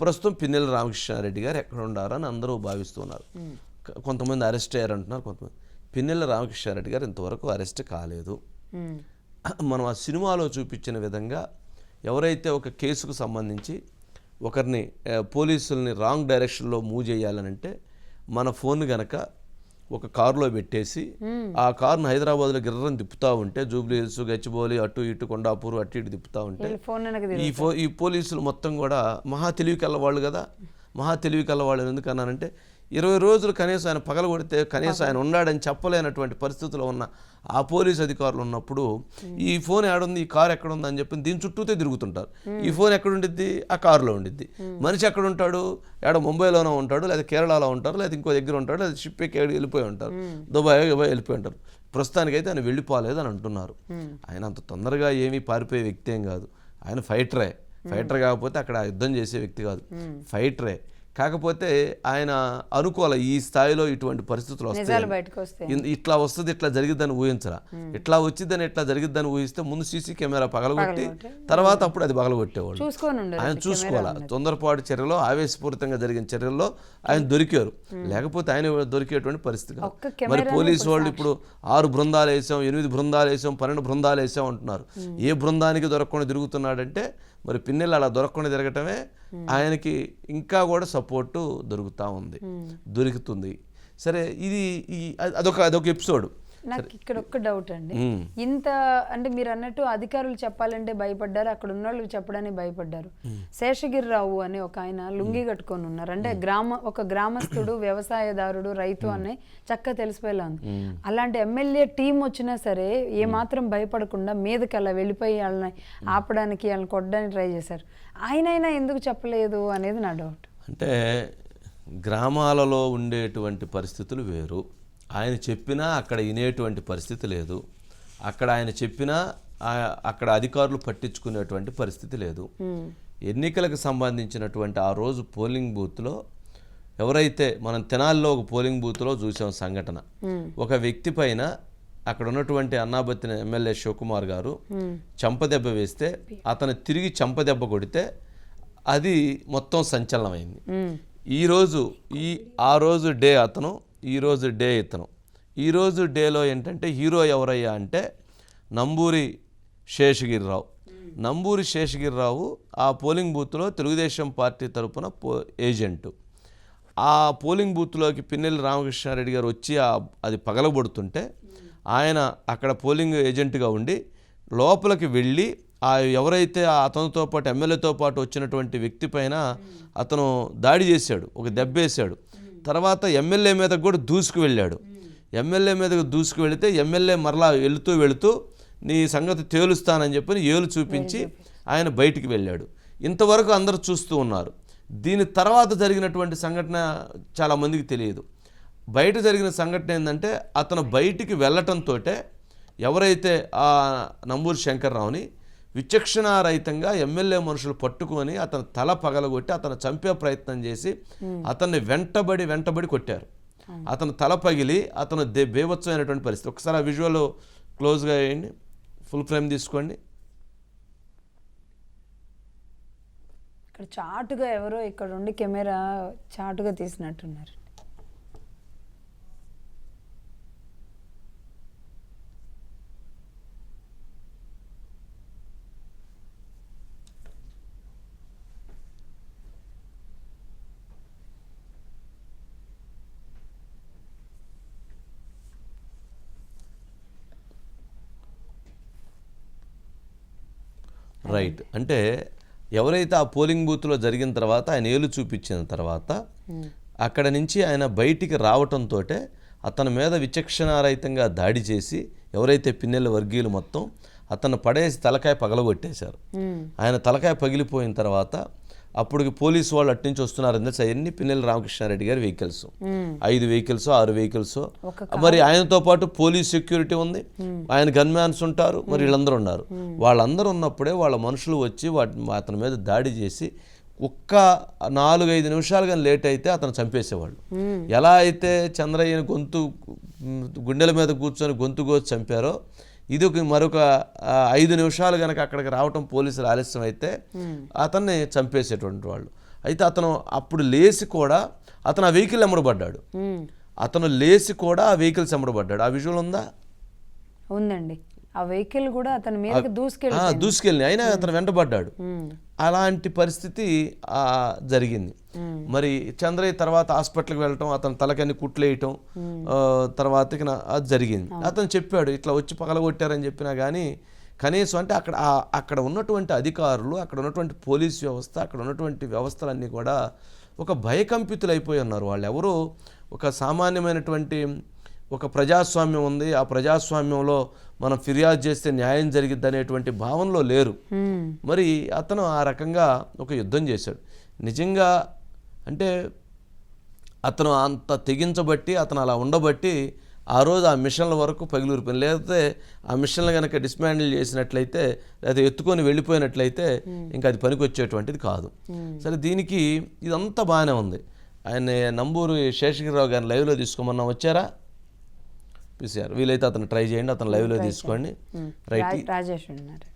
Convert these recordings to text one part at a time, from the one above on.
ప్రస్తుతం పిన్నెల రామకృష్ణారెడ్డి గారు ఎక్కడ ఉండారని అందరూ భావిస్తున్నారు. కొంతమంది అరెస్ట్ అయ్యారంటున్నారు కొంతమంది. పిన్నెల రామకృష్ణారెడ్డి గారు ఇంతవరకు అరెస్ట్ కాలేదు. మనం ఆ సినిమాలో చూపించిన విధంగా ఎవరైతే ఒక కేసుకు సంబంధించి ఒకరిని పోలీసుల్ని రాంగ్ డైరెక్షన్లో మూవ్ చేయాలనంటే మన ఫోన్ గనక ఒక కారులో పెట్టేసి ఆ కారును హైదరాబాద్లో గిర్రని తిప్పుతూ ఉంటే జూబ్లీ హిల్స్ గచ్చిబౌలి అటు ఇటు కొండాపూర్ అటు ఇటు తిప్పుతూ ఉంటే ఈ ఫో ఈ పోలీసులు మొత్తం కూడా మహా తెలివి కల్లవాళ్ళు కదా. మహా తెలివి కల్లవాళ్ళు ఎందుకన్నానంటే ఇరవై రోజులు కనీసం ఆయన పగలగొడితే కనీసం ఆయన ఉన్నాడని చెప్పలేనటువంటి పరిస్థితిలో ఉన్న ఆ పోలీస్ అధికారులు ఉన్నప్పుడు ఈ ఫోన్ ఎక్కడుంది? ఈ కారు ఎక్కడ ఉంది అని చెప్పి దీని చుట్టూతే తిరుగుతుంటారు. ఈ ఫోన్ ఎక్కడ ఉండిద్ది ఆ కారులో ఉండిద్ది. మనిషి ఎక్కడ ఉంటాడు ఏడ ముంబైలోనే ఉంటాడు లేదా కేరళలో ఉంటారు లేదా ఇంకో దగ్గర ఉంటాడు లేదా షిప్ ఎక్కి వెళ్ళిపోయి ఉంటారు. దుబాయ్ దుబాయ్ వెళ్ళిపోయి ఉంటారు. ప్రస్తుతానికైతే ఆయన వెళ్ళిపోలేదు అని అంటున్నారు. ఆయన అంత తొందరగా ఏమీ పారిపోయే వ్యక్తి ఏం కాదు. ఆయన ఫైటరే. ఫైటర్ కాకపోతే అక్కడ యుద్ధం చేసే వ్యక్తి కాదు. ఫైటరే. కాకపోతే ఆయన అనుకోవాలి ఈ స్థాయిలో ఇటువంటి పరిస్థితులు వస్తాయి ఇట్లా వస్తుంది ఇట్లా జరిగిద్దని ఊహించరా? ఇట్లా వచ్చిందని ఇట్లా జరిగిద్దని ఊహిస్తే ముందు సీసీ కెమెరా పగలగొట్టి తర్వాత అప్పుడు అది పగలగొట్టేవాళ్ళు. ఆయన చూసుకోవాలా? తొందరపాటు చర్యలో ఆవేశపూరితంగా జరిగిన చర్యల్లో ఆయన దొరికారు. లేకపోతే ఆయన దొరికేటువంటి పరిస్థితి మరి పోలీసు వాళ్ళు ఇప్పుడు ఆరు బృందాలు వేసాం ఎనిమిది బృందాలు వేసాం పన్నెండు బృందాలు వేసాం అంటున్నారు. ఏ బృందానికి దొరకకుండా తిరుగుతున్నాడంటే మరి పిన్నెలు అలా దొరకకుండా తిరగటమే ఆయనకి ఇంకా కూడా సపోర్టు దొరుకుతూ ఉంది. దొరుకుతుంది. సరే ఇది ఈ అదొక అదొక ఎపిసోడ్. నాకు ఇక్కడ ఒక్క డౌట్ అండి. ఇంత అంటే మీరు అన్నట్టు అధికారులు చెప్పాలంటే భయపడ్డారు అక్కడ ఉన్న వాళ్ళు చెప్పడానికి భయపడ్డారు. శేషగిరిరావు అనే ఒక ఆయన లుంగి కట్టుకొని ఉన్నారు. అంటే గ్రామ ఒక గ్రామస్తుడు వ్యవసాయదారుడు రైతు అనే చక్కగా తెలిసిపోయేలా ఉంది. అలాంటి ఎమ్మెల్యే టీం వచ్చినా సరే ఏ మాత్రం భయపడకుండా మీదకి అలా వెళ్ళిపోయి వాళ్ళని ఆపడానికి వాళ్ళని కొట్టడానికి ట్రై చేశారు. ఆయనైనా ఎందుకు చెప్పలేదు అనేది నా డౌట్ అంటే గ్రామాలలో ఉండేటువంటి పరిస్థితులు వేరు. ఆయన చెప్పినా అక్కడ వినేటువంటి పరిస్థితి లేదు. అక్కడ ఆయన చెప్పినా అక్కడ అధికారులు పట్టించుకునేటువంటి పరిస్థితి లేదు. ఎన్నికలకు సంబంధించినటువంటి ఆ రోజు పోలింగ్ బూత్లో ఎవరైతే మనం తెనాల్లో ఒక పోలింగ్ బూత్లో చూసాం సంఘటన. ఒక వ్యక్తి పైన అక్కడ ఉన్నటువంటి అన్నాబత్తిన ఎమ్మెల్యే శివకుమార్ గారు చంపదెబ్బ వేస్తే అతను తిరిగి చంపదెబ్బ కొడితే అది మొత్తం సంచలనమైంది. ఈరోజు ఈ ఆ రోజు డే అతను ఈరోజు డే ఇతను. ఈరోజు డేలో ఏంటంటే హీరో ఎవరయ్యా అంటే నంబూరి శేషగిరిరావు. నంబూరి శేషగిరిరావు ఆ పోలింగ్ బూత్లో తెలుగుదేశం పార్టీ తరపున పో ఏజెంటు. ఆ పోలింగ్ బూత్లోకి పిన్నెల్లి రామకృష్ణారెడ్డి గారు వచ్చి అది పగలబడుతుంటే ఆయన అక్కడ పోలింగ్ ఏజెంట్గా ఉండి లోపలికి వెళ్ళి ఆ ఎవరైతే ఆ అతనితో పాటు ఎమ్మెల్యేతో పాటు వచ్చినటువంటి వ్యక్తి పైన అతను దాడి చేశాడు. ఒక దెబ్బేశాడు. తర్వాత ఎమ్మెల్యే మీదకు కూడా దూసుకు వెళ్ళాడు. ఎమ్మెల్యే మీదకు దూసుకు వెళితే ఎమ్మెల్యే మరలా వెళుతూ వెళుతూ నీ సంగతి తేలుస్తానని చెప్పి ఏలు చూపించి ఆయన బయటికి వెళ్ళాడు. ఇంతవరకు అందరూ చూస్తూ ఉన్నారు. దీని తర్వాత జరిగినటువంటి సంఘటన చాలా మందికి తెలియదు. బయట జరిగిన సంఘటన ఏంటంటే అతను బయటికి వెళ్ళటంతో ఎవరైతే ఆ నంబూరు శంకర్రావుని విచక్షణారహితంగా ఎమ్మెల్యే మనుషులు పట్టుకొని అతని తల పగలగొట్టి అతను చంపే ప్రయత్నం చేసి అతన్ని వెంటబడి వెంటబడి కొట్టారు. అతను తల పగిలి అతను దే బేవత్సమైనటువంటి పరిస్థితి. ఒకసారి ఆ విజువల్ క్లోజ్గా వేయండి. ఫుల్ ఫ్రేమ్ తీసుకోండి. ఇక్కడ చాటుగా ఎవరో ఇక్కడ ఉండి కెమెరా చాటుగా తీసినట్టున్నారు. రైట్. అంటే ఎవరైతే ఆ పోలింగ్ బూత్లో జరిగిన తర్వాత ఆయన ఏలు చూపించిన తర్వాత అక్కడ నుంచి ఆయన బయటికి రావటంతో అతని మీద విచక్షణారహితంగా దాడి చేసి ఎవరైతే పిన్నెల వర్గీయులు మొత్తం అతను పడేసి తలకాయ పగలగొట్టేశారు. ఆయన తలకాయ పగిలిపోయిన తర్వాత అప్పుడు పోలీసు వాళ్ళు అటు నుంచి వస్తున్నారని తెలిసి. అవన్నీ పిన్నెల రామకృష్ణారెడ్డి గారి వెహికల్స్ ఐదు వెహికల్స్ ఆరు వెహికల్స్ మరి ఆయనతో పాటు పోలీస్ సెక్యూరిటీ ఉంది. ఆయన గన్మ్యాన్స్ ఉంటారు. మరి వీళ్ళందరూ ఉన్నారు. వాళ్ళందరూ ఉన్నప్పుడే వాళ్ళ మనుషులు వచ్చి వాటి అతని మీద దాడి చేసి ఒక్క నాలుగైదు నిమిషాలు కానీ లేట్ అయితే అతను చంపేసేవాళ్ళు. ఎలా అయితే చంద్రయ్యని గొంతు గుండెల మీద కూర్చొని గొంతు కోసి చంపారో ఇది ఒక మరొక ఐదు నిమిషాలు కనుక అక్కడికి రావటం పోలీసులు ఆలస్యం అయితే అతన్ని చంపేసేటువంటి వాళ్ళు. అయితే అతను అప్పుడు లేచి కూడా అతను ఆ వెహికల్ ఎమ్మడబడ్డాడు. అతను లేచి కూడా ఆ వెహికల్స్ ఎమ్మడబడ్డాడు ఆ విజువల్ ఉందా? ఉందండి. ఆ వెహికల్ కూడా అతని మీదకి దూసుకెళ్ళి దూసుకెళ్ళి అయినా అతను వెంటబడ్డాడు. అలాంటి పరిస్థితి జరిగింది. మరి చంద్రయ్య తర్వాత హాస్పిటల్కి వెళ్ళటం అతను తలకని కుట్లేయటం ఆ, తర్వాత ఇక నా- అది జరిగింది. అతను చెప్పాడు ఇట్లా వచ్చి పగలగొట్టారని చెప్పినా కానీ కనీసం అంటే అక్కడ అక్కడ ఉన్నటువంటి అధికారులు అక్కడ ఉన్నటువంటి పోలీస్ వ్యవస్థ అక్కడ ఉన్నటువంటి వ్యవస్థలన్నీ కూడా ఒక భయకంపితులు అయిపోయి ఉన్నారు. వాళ్ళు ఎవరు ఒక సామాన్యమైనటువంటి ఒక ప్రజాస్వామ్యం ఉంది. ఆ ప్రజాస్వామ్యంలో మనం ఫిర్యాదు చేస్తే న్యాయం జరిగిద్ది అనేటువంటి భావనలో లేరు. మరి అతను ఆ రకంగా ఒక యుద్ధం చేశాడు. నిజంగా అంటే అతను అంత తెగించబట్టి అతను అలా ఉండబట్టి ఆ రోజు ఆ మిషన్ల వరకు పగిలిరిపోయింది లేకపోతే ఆ మిషన్లు కనుక డిస్మాండిల్ చేసినట్లయితే లేదా ఎత్తుకొని వెళ్ళిపోయినట్లయితే ఇంకా అది పనికొచ్చేటువంటిది కాదు. సరే దీనికి ఇదంతా బాగానే ఉంది. ఆయన నంబూరు శేషగిరిరావు గారిని లైవ్లో తీసుకోమన్నా వచ్చారా? పిసిఆర్ వీలైతే అతను ట్రై చేయండి అతను లైవ్లో తీసుకోండి. ఉమ్. రైట్ రాజేష్ ఉన్నారు.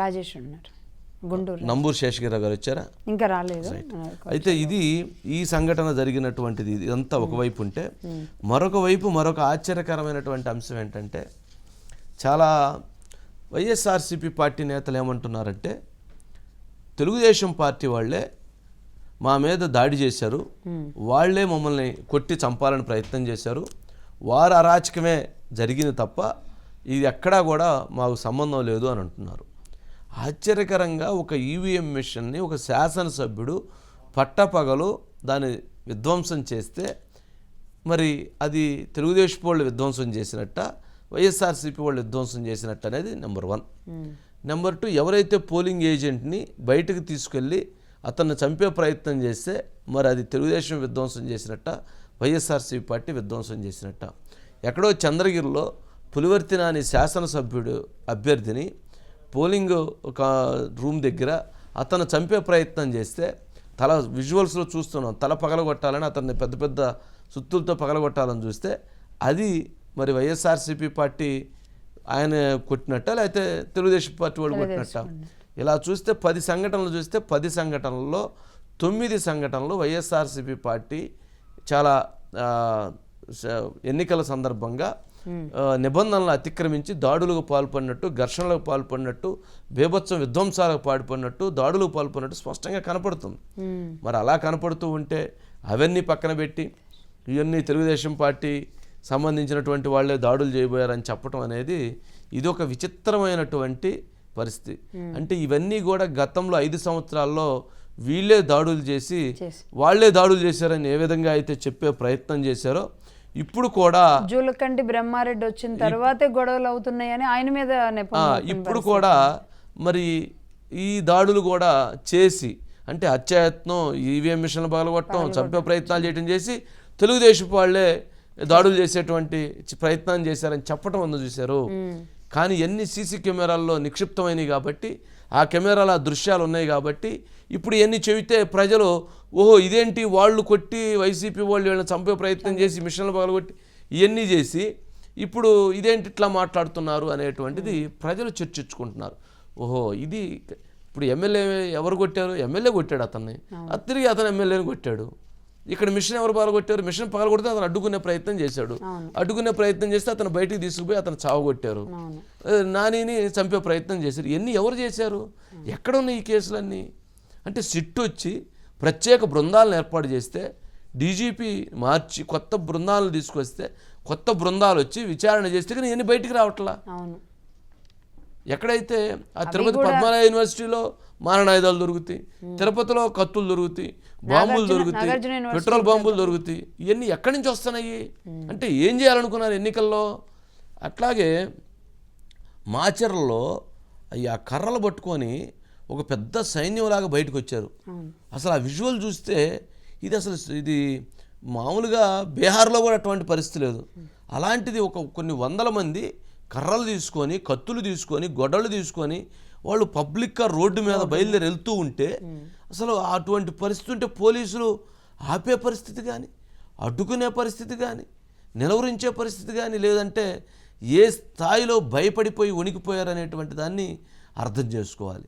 రాజేష్ ఉన్నారు. గుంటూరు నంబూరు శేషగిరిరావు గారు వచ్చారా? ఇంకా రాలేదు. అయితే ఇది ఈ సంఘటన జరిగినటువంటిది ఇదంతా ఒకవైపు ఉంటే మరొక వైపు మరొక ఆశ్చర్యకరమైనటువంటి అంశం ఏంటంటే చాలా వైఎస్ఆర్సీపీ పార్టీ నేతలు ఏమంటున్నారంటే తెలుగుదేశం పార్టీ వాళ్ళే మా మీద దాడి చేశారు. వాళ్ళే మమ్మల్ని కొట్టి చంపాలని ప్రయత్నం చేశారు. వారు అరాచకమే జరిగింది తప్ప ఇది ఎక్కడా కూడా మాకు సంబంధం లేదు అని అంటున్నారు. ఆశ్చర్యకరంగా ఒక ఈవీఎం మిషన్ని ఒక శాసనసభ్యుడు పట్టపగలు దాన్ని విధ్వంసం చేస్తే మరి అది తెలుగుదేశం వాళ్ళు విధ్వంసం చేసినట్ట వైఎస్ఆర్సీపీ వాళ్ళు విధ్వంసం చేసినట్టు అనేది నెంబర్ వన్. నెంబర్ టూ ఎవరైతే పోలింగ్ ఏజెంట్ని బయటకు తీసుకెళ్ళి అతన్ని చంపే ప్రయత్నం చేస్తే మరి అది తెలుగుదేశం విధ్వంసం చేసినట్ట వైఎస్ఆర్సీపీ పార్టీ విధ్వంసం చేసినట్ట. ఎక్కడో చంద్రగిరిలో పులివర్తి నాని శాసనసభ్యుడు అభ్యర్థిని పోలింగ్ ఒక రూమ్ దగ్గర అతను చంపే ప్రయత్నం చేస్తే తల విజువల్స్లో చూస్తున్నాం. తల పగలగొట్టాలని అతన్ని పెద్ద పెద్ద సుత్తులతో పగలగొట్టాలని చూస్తే అది మరి వైఎస్ఆర్సీపీ పార్టీ ఆయన కొట్టినట్ట లేకపోతే తెలుగుదేశం పార్టీ వాళ్ళు కొట్టినట్ట. ఇలా చూస్తే పది సంఘటనలు చూస్తే పది సంఘటనల్లో తొమ్మిది సంఘటనలు వైఎస్ఆర్సీపీ పార్టీ చాలా ఎన్నికల సందర్భంగా నిబంధనలు అతిక్రమించి దాడులకు పాల్పడినట్టు ఘర్షణలకు పాల్పడినట్టు బీభత్సం విధ్వంసాలకు పాల్పడినట్టు దాడులకు పాల్పడినట్టు స్పష్టంగా కనపడుతుంది. మరి అలా కనపడుతూ ఉంటే అవన్నీ పక్కన పెట్టి ఇవన్నీ తెలుగుదేశం పార్టీ సంబంధించినటువంటి వాళ్ళే దాడులు చేయబోయారని చెప్పడం అనేది ఇది ఒక విచిత్రమైనటువంటి పరిస్థితి. అంటే ఇవన్నీ కూడా గతంలో ఐదు సంవత్సరాల్లో వీళ్ళే దాడులు చేసి. వాళ్ళే దాడులు చేశారని ఏ విధంగా అయితే చెప్పే ప్రయత్నం చేశారో ఇప్పుడు కూడా జూలకంటి బ్రహ్మారెడ్డి వచ్చిన తర్వాతే గొడవలు అవుతున్నాయని ఆయన మీద ఇప్పుడు కూడా మరి ఈ దాడులు కూడా చేసి అంటే హత్యాయత్నం ఈవీఎం మిషన్లు పగలగొట్టడం చంపే ప్రయత్నాలు చేయడం చేసి తెలుగుదేశం వాళ్ళే దాడులు చేసేటువంటి ప్రయత్నం చేశారని చెప్పడం ఉంది చూశారు. కానీ ఎన్ని సీసీ కెమెరాల్లో నిక్షిప్తమైనవి కాబట్టి ఆ కెమెరాల దృశ్యాలు ఉన్నాయి కాబట్టి ఇప్పుడు ఎన్ని చెబితే ప్రజలు ఓహో ఇదేంటి వాళ్ళు కొట్టి వైసీపీ వాళ్ళు వీళ్ళని చంపే ప్రయత్నం చేసి మిషన్లు పగలగొట్టి ఇవన్నీ చేసి ఇప్పుడు ఇదేంటి ఇట్లా మాట్లాడుతున్నారు అనేటువంటిది ప్రజలు చర్చించుకుంటున్నారు. ఓహో ఇది ఇప్పుడు ఎమ్మెల్యే ఎవరు కొట్టారు? ఎమ్మెల్యే కొట్టాడు అతన్ని. అది తిరిగి అతను ఎమ్మెల్యేని కొట్టాడు. ఇక్కడ మిషన్ ఎవరు పగలగొట్టారు మిషన్ పగలగొడితే అతను అడ్డుకునే ప్రయత్నం చేశాడు. అడ్డుకునే ప్రయత్నం చేస్తే అతను బయటికి తీసుకుపోయి అతను చావగొట్టారు. నానిని చంపే ప్రయత్నం చేశారు. ఎన్ని ఎవరు చేశారు? ఎక్కడ ఉన్నాయి ఈ కేసులన్నీ? అంటే సిట్ వచ్చి ప్రత్యేక బృందాలను ఏర్పాటు చేస్తే డీజీపీ మార్చి కొత్త బృందాలను తీసుకొస్తే కొత్త బృందాలు వచ్చి విచారణ చేస్తే కానీ ఎన్ని బయటికి రావట్లా? ఎక్కడైతే ఆ తిరుపతి పద్మనాభ యూనివర్సిటీలో మారణాయుధాలు దొరుకుతాయి తిరుపతిలో కత్తులు దొరుకుతాయి బాంబులు దొరుకుతాయి పెట్రోల్ బాంబులు దొరుకుతాయి. ఇవన్నీ ఎక్కడి నుంచి వస్తున్నాయి? అంటే ఏం చేయాలనుకున్నారు ఎన్నికల్లో? అట్లాగే మాచర్లలో ఆ కర్రలు పట్టుకొని ఒక పెద్ద సైన్యంలాగా బయటకు వచ్చారు అసలు ఆ విజువల్ చూస్తే ఇది అసలు ఇది మామూలుగా బీహార్లో కూడా అటువంటి పరిస్థితి లేదు. అలాంటిది ఒక కొన్ని వందల మంది కర్రలు తీసుకొని కత్తులు తీసుకొని గొడ్డలు తీసుకొని వాళ్ళు పబ్లిక్గా రోడ్డు మీద బయలుదేరి వెళ్తూ ఉంటే అసలు అటువంటి పరిస్థితి ఉంటే పోలీసులు ఆపే పరిస్థితి కానీ అడ్డుకునే పరిస్థితి కానీ నిలవరించే పరిస్థితి కానీ లేదంటే ఏ స్థాయిలో భయపడిపోయి వణికిపోయారనేటువంటి దాన్ని అర్థం చేసుకోవాలి.